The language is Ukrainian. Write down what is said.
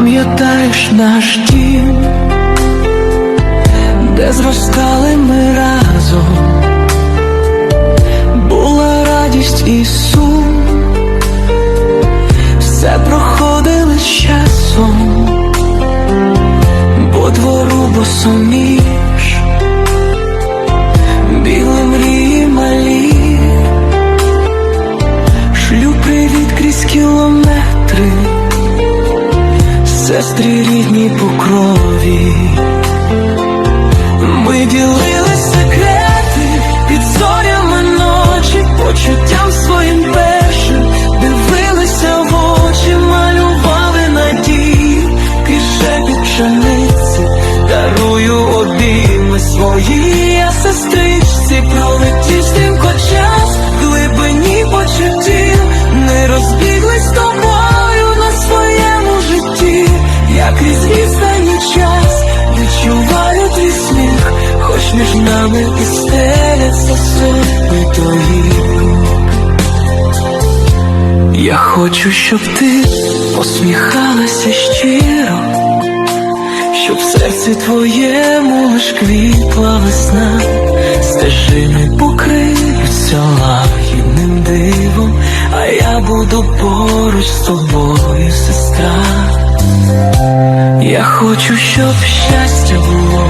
Пам'ятаєш наш дім, де зростали ми разом, була радість і сум, все проходили з часом, по двору босоміж, біли мрії малі, шлю привіт крізь кілометри сестри рідні по крові. Ми ділили секрети під зорями ночі, почуттям своїм першим, дивилися в очі, малювали надії, кишені пшениці, дарую обійми свої, я сестричці, хоч між нами і стеляться сотні твоїх. Я хочу, щоб ти посміхалася щиро, щоб в серці твоєму лиш квітла весна, стежини покриються лагідним дивом, а я буду поруч з тобою, сестра. Я хочу, щоб щастя було.